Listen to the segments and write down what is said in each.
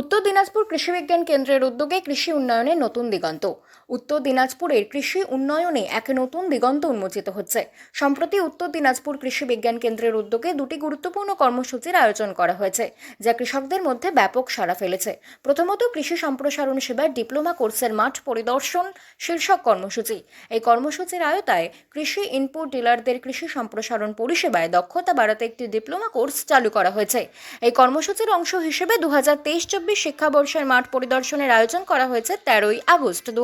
উত্তর দিনাজপুর কৃষি বিজ্ঞান কেন্দ্রের উদ্যোগে কৃষি উন্নয়নের নতুন দিগন্ত। উত্তর দিনাজপুরের কৃষি উন্নয়নে এক নতুন দিগন্ত উন্মোচিত হচ্ছে। সম্প্রতি উত্তর দিনাজপুর কৃষি বিজ্ঞান কেন্দ্রের উদ্যোগে দুটি গুরুত্বপূর্ণ কর্মসূচির আয়োজন করা হয়েছে, যা কৃষকদের মধ্যে ব্যাপক সাড়া ফেলেছে। প্রথমত, কৃষি সম্প্রসারণ সেবার ডিপ্লোমা কোর্সের মাঠ পরিদর্শন শীর্ষক কর্মসূচি। এই কর্মসূচির আয়তায় কৃষি ইনপুট ডিলারদের কৃষি সম্প্রসারণ পরিষেবায় দক্ষতা বাড়াতে একটি ডিপ্লোমা কোর্স চালু করা হয়েছে। এই কর্মসূচির অংশ হিসেবে দু হাজার তেইশ চব্বিশ শিক্ষাবর্ষের মাঠ পরিদর্শনের আয়োজন করা হয়েছে তেরোই আগস্ট দু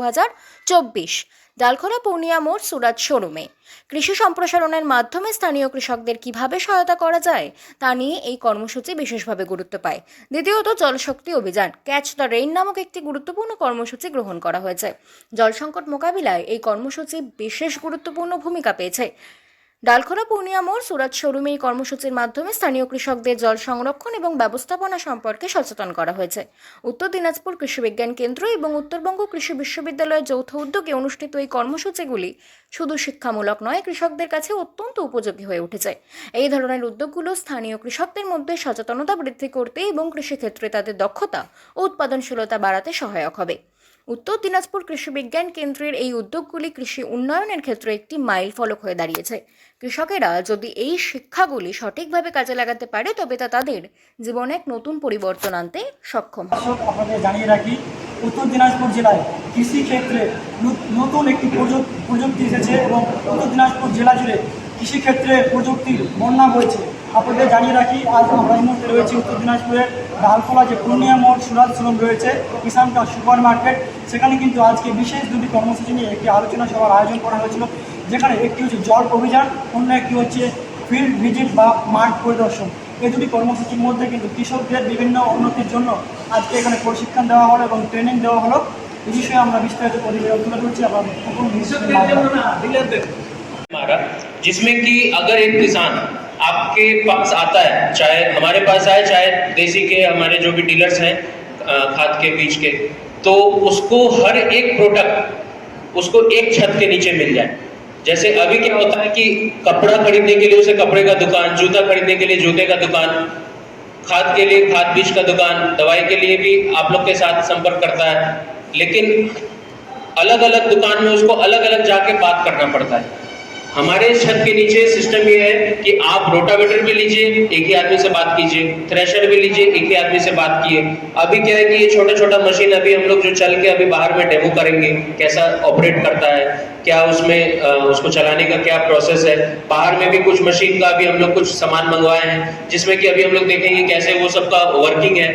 চব্বিশ। ডালখোলা পূর্ণিয়া মোড়, সুরাত শোরুমে। কৃষি সম্প্রসারণের মাধ্যমে স্থানীয় কৃষকদের কীভাবে সহায়তা করা যায়, তা নিয়ে এই কর্মসূচি বিশেষভাবে গুরুত্ব পায়। দ্বিতীয়ত, জলশক্তি অভিযান। ক্যাচ দ্য রেইন নামক একটি গুরুত্বপূর্ণ কর্মসূচি গ্রহণ করা হয়েছে। জল সংকট মোকাবিলায় এই কর্মসূচি বিশেষ গুরুত্বপূর্ণ ভূমিকা পেয়েছে। ডালখোলা পূর্ণিয়া মোড় সুরাত শোরুমে এই কর্মসূচির মাধ্যমে স্থানীয় কৃষকদের জল সংরক্ষণ এবং ব্যবস্থাপনা সম্পর্কে সচেতন করা হয়েছে। উত্তর দিনাজপুর কৃষি বিজ্ঞান কেন্দ্র এবং উত্তরবঙ্গ কৃষি বিশ্ববিদ্যালয়ের যৌথ উদ্যোগে অনুষ্ঠিত এই কর্মসূচিগুলি শুধু শিক্ষামূলক নয়, কৃষকদের কাছে অত্যন্ত উপযোগী হয়ে উঠেছে। এই ধরনের উদ্যোগগুলো স্থানীয় কৃষকদের মধ্যে সচেতনতা বৃদ্ধি করতে এবং কৃষিক্ষেত্রে তাদের দক্ষতা ও উৎপাদনশীলতা বাড়াতে সহায়ক হবে। উত্তর দিনাজপুর কৃষি বিজ্ঞান কেন্দ্রের এই উদ্যোগগুলি কৃষি উন্নয়নের ক্ষেত্রে একটি মাইল ফলক হয়ে দাঁড়িয়েছে। কৃষকেরা যদি এই শিক্ষাগুলি সঠিকভাবে কাজে লাগাতে পারে, তবে তা তাদের জীবনে এক নতুন পরিবর্তন আনতে সক্ষম আপনাদের জানিয়ে রাখি, উত্তর দিনাজপুর জেলায় কৃষি ক্ষেত্রে নতুন একটি প্রযুক্তি এসেছে এবং উত্তর দিনাজপুর জেলা জুড়ে কৃষিক্ষেত্রে প্রযুক্তির বন্যা বইছে। আপনাদের জানিয়ে রাখি আজ আমরা এই মুহূর্তে রয়েছি উত্তর দিনাজপুরের ডালখোলা যে পূর্ণিয়া মোড় সুরাজ শোরুম রয়েছে কিষানকা সুপার মার্কেট সেখানে কিন্তু আজকে বিশেষ দুটি কর্মসূচি নিয়ে একটি আলোচনা সভার আয়োজন করা হয়েছিল যেখানে একটি হচ্ছে জল অভিযান অন্য একটি হচ্ছে ফিল্ড ভিজিট বা মাঠ পরিদর্শন এই দুটি কর্মসূচির মধ্যে কিন্তু কৃষকদের বিভিন্ন উন্নতির জন্য আজকে এখানে প্রশিক্ষণ দেওয়া হলো এবং ট্রেনিং দেওয়া হলো এই বিষয়ে আমরা বিস্তারিত প্রতিবেদন তুলে ধরছি এবং হুকুম हमारा जिसमें कि अगर एक किसान आपके पास आता है, चाहे हमारे पास आए, चाहे देसी के, हमारे जो भी डीलर्स हैं खाद के, बीज के तो उसको हर एक प्रोडक्ट उसको एक छत के नीचे मिल जाए। जैसे अभी क्या होता है कि कपड़ा खरीदने के लिए उसे कपड़े का दुकान, जूता खरीदने के लिए जूते का दुकान, खाद के लिए खाद, बीज का दुकान, दवाई के लिए भी आप लोग के साथ संपर्क करता है। लेकिन अलग अलग दुकान में उसको अलग अलग जाके बात करना पड़ता है। हमारे छत के नीचे सिस्टम ये है कि आप रोटावेटर भी लीजिए एक ही आदमी से बात कीजिए थ्रेशर भी लीजिए एक ही आदमी से बात किए। अभी क्या है कि ये छोटा छोटा मशीन अभी हम लोग जो चल के अभी बाहर में डेमो करेंगे कैसा ऑपरेट करता है क्या उसमें अ, उसको चलाने का क्या प्रोसेस है। बाहर में भी कुछ मशीन का अभी हम लोग कुछ सामान मंगवाए हैं जिसमें कि अभी हम लोग देखेंगे कैसे वो सबका वर्किंग है।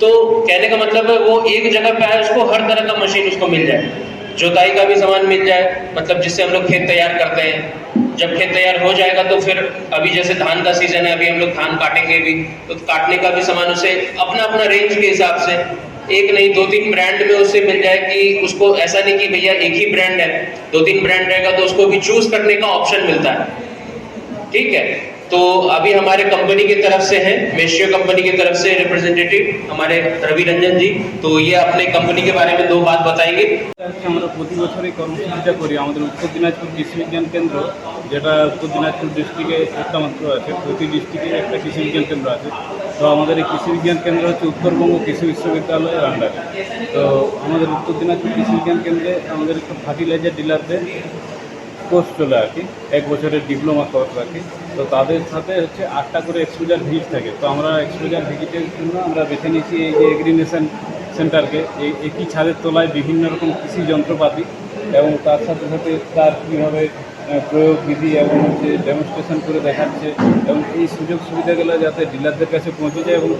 तो कहने का मतलब है वो एक जगह पे है उसको हर तरह का मशीन उसको मिल जाए। जोताई का भी सामान मिल जाए मतलब जिससे हम लोग खेत तैयार करते हैं। जब खेत तैयार हो जाएगा तो फिर अभी जैसे धान का सीज़न है, अभी हम लोग धान काटेंगे भी। तो काटने का भी सामान उसे अपना अपना रेंज के हिसाब से, एक नहीं दो तीन ब्रांड में उससे मिल जाए कि उसको ऐसा नहीं कि भैया एक ही ब्रांड है दो तीन ब्रांड रहेगा तो उसको भी चूज़ करने का ऑप्शन मिलता है। ठीक है? तो अभी हमारे कंपनी की तरफ से है मेशियो कंपनी की तरफ से रिप्रेजेंटेटिव हमारे रवि रंजन जी तो ये अपने कंपनी के बारे में दो बात बताएंगे আজকে আমরা প্রতি বছর এই কর্মসূচিটা করি আমাদের উত্তর দিনাজপুর কৃষি বিজ্ঞান কেন্দ্র যেটা উত্তর দিনাজপুর ডিস্ট্রিক্টে একটা মাত্র আছে প্রতি ডিস্ট্রিক্টে একটা কৃষি বিজ্ঞান কেন্দ্র আছে তো আমাদের এই কৃষি বিজ্ঞান কেন্দ্র হচ্ছে উত্তরবঙ্গ কৃষি বিশ্ববিদ্যালয়ের আন্ডারে তো আমাদের উত্তর দিনাজপুর কৃষি বিজ্ঞান কেন্দ্রে আমাদের একটু ফার্টিলাইজার ডিলারদের কোর্স চলে কি। এক বছরের ডিপ্লোমা কোর্স কি। তো তাদের সাথে হচ্ছে আটটা করে এক্সপোজার ভিজিট থাকে। তো আমরা এক্সপোজার ভিজিটের জন্য আমরা বেছে নিয়েছি এই যে এগ্রিনেশন সেন্টারকে। এই একই ছাদের তলায় বিভিন্ন রকম কৃষি যন্ত্রপাতি এবং তার সাথে সাথে তার কীভাবে প্রয়োগ বিধি এবং হচ্ছে ডেমনস্ট্রেশন করে দেখাচ্ছে এবং এই সুযোগ সুবিধাগুলো যাতে ডিলারদের কাছে পৌঁছে যায় এবং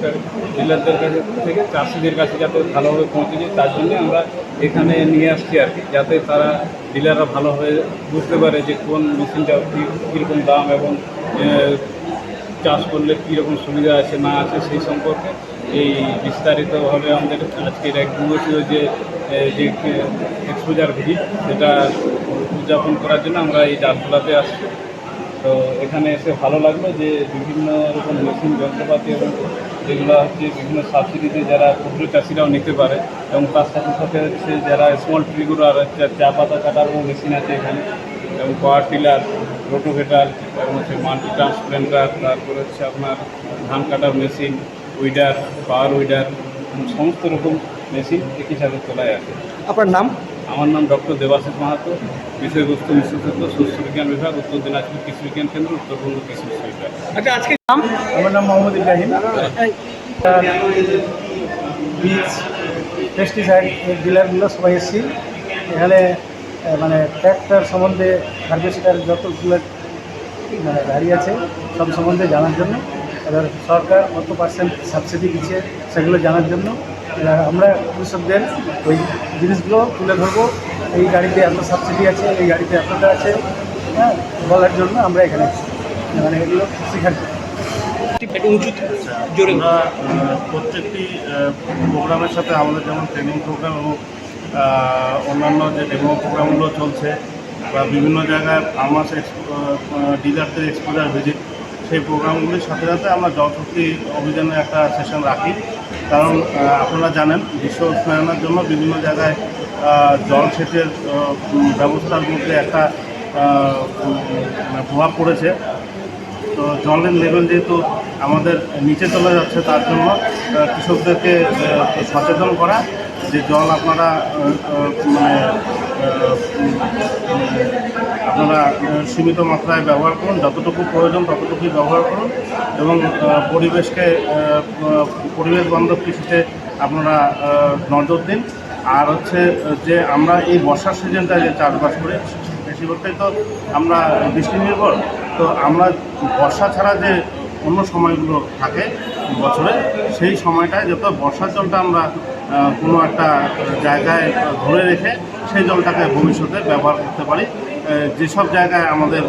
ডিলারদের কাছে থেকে চাষিদের কাছে যাতে ভালোভাবে পৌঁছে যায়, তার জন্য আমরা এখানে নিয়ে আসছি আর কি, যাতে তারা ডিলাররা ভালোভাবে বুঝতে পারে যে কোন মেশিনটা কী- কীরকম দাম এবং চাষ করলে কীরকম সুবিধা আছে, না আছে সেই সম্পর্কে এই বিস্তারিতভাবে আমাদের আজকের এক দিবসীয় যে যে এক্সপোজার ভিজিট সেটা উদযাপন করার জন্য আমরা এই ডালখোলাতে আসছি। তো এখানে এসে ভালো লাগল যে বিভিন্ন রকম মেশিন, যন্ত্রপাতি এবং যেগুলো হচ্ছে বিভিন্ন সাবসিডিতে যারা ক্ষুদ্র চাষিরাও নিতে পারে এবং তার সাথে সাথে হচ্ছে যারা স্মল ট্রিগুলো আর চা পাতা কাটারও মেশিন আছে এখানে, এবং পাওয়ার টিলার রোটোভেটার এবং হচ্ছে মাল্টি ট্রান্সপ্লেন্টার তারপর হচ্ছে আপনার ধান কাটার মেশিন উইডার পাওয়ার উইডার সমস্ত রকম মেশিন একই সাথে তোলায় আছে। আপনার নাম? আমার নাম ডক্টর দেবাশিস মাহাতো বিষয়বস্তু বিশেষজ্ঞ শস্য বিজ্ঞান বিভাগ উত্তর দিনাজপুর কৃষি বিজ্ঞান কেন্দ্র উত্তরবঙ্গ কৃষি বিশ্ববিদ্যালয়। আচ্ছা আজকে নাম আমার নাম মোহাম্মদ ইব্রাহিম। বীজ পেস্টিসাইড এই ডিলারগুলো সবাই এসেছি। এখানে মানে ট্র্যাক্টর সম্বন্ধে হারভেস্টার যতগুলো মানে গাড়ি আছে সব সম্বন্ধে জানার জন্য। এবার সরকার কত পার্সেন্ট সাবসিডি দিচ্ছে সেগুলো জানার জন্য। আমরা কৃষকদের ওই জিনিসগুলো তুলে ধরবো। এই গাড়িতে এত সাবসিডি আছে এই গাড়িতে এতটা আছে হ্যাঁ বলার জন্য আমরা এখানে মানে এগুলো শেখার জন্য। আমরা আহ, প্রত্যেকটি প্রোগ্রামের সাথে আমাদের যেমন ট্রেনিং প্রোগ্রাম এবং অন্যান্য যে ডেমো প্রোগ্রামগুলো চলছে বা বিভিন্ন জায়গায় ফার্মাস ডিলারদের এক্সপোজার ভিজিট সেই প্রোগ্রামগুলির সাথে সাথে আমরা জলশক্তি অভিযানে একটা সেশন রাখি। কারণ আপনারা জানেন, বিশ্ব উষ্ণায়নের জন্য বিভিন্ন জায়গায় জলসেচের জল সেচের ব্যবস্থার মধ্যে একটা মানে প্রভাব পড়েছে। তো জলের লেভেল যেহেতু আমাদের নিচে চলে যাচ্ছে, তার জন্য কৃষকদেরকে সচেতন করা, যে জল আপনারা মানে আপনারা সীমিত মাত্রায় ব্যবহার করুন, যতটুকু প্রয়োজন ততটুকুই ব্যবহার করুন এবং পরিবেশকে পরিবেশ বান্ধব কৃষিতে আপনারা নজর দিন। আর হচ্ছে, যে আমরা এই বর্ষার সিজনটা যে চাষবাস করি বেশিরভাগটাই তো আমরা বৃষ্টি নির্ভর, তো আমরা বর্ষা ছাড়া যে অন্য সময়গুলো থাকে বছরে, সেই সময়টায় যত বর্ষার জলটা আমরা কোনো একটা জায়গায় ধরে রেখে সেই জলটাকে ভবিষ্যতে ব্যবহার করতে পারি। যেসব জায়গায় আমাদের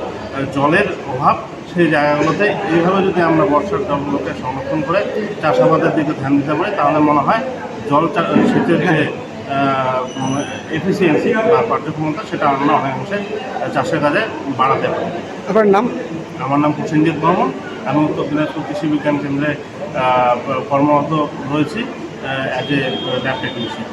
জলের অভাব সেই জায়গাগুলোতে এইভাবে যদি আমরা বর্ষার জলগুলোকে সংরক্ষণ করে চাষাবাদের দিকে ধ্যান দিতে পারি তাহলে মনে হয় জল সেচের যে এফিসিয়েন্সি বা কার্যক্ষমতা সেটা আমরা অনেকাংশে চাষের কাজে বাড়াতে পারি। আপনার নাম? আমার নাম প্রসেনজিৎ বর্মন। আমি উত্তর দিনাজপুর কৃষি বিজ্ঞান কেন্দ্রে কর্মরত রয়েছি অ্যাজ এ ল্যাব টেকনিশিয়ান।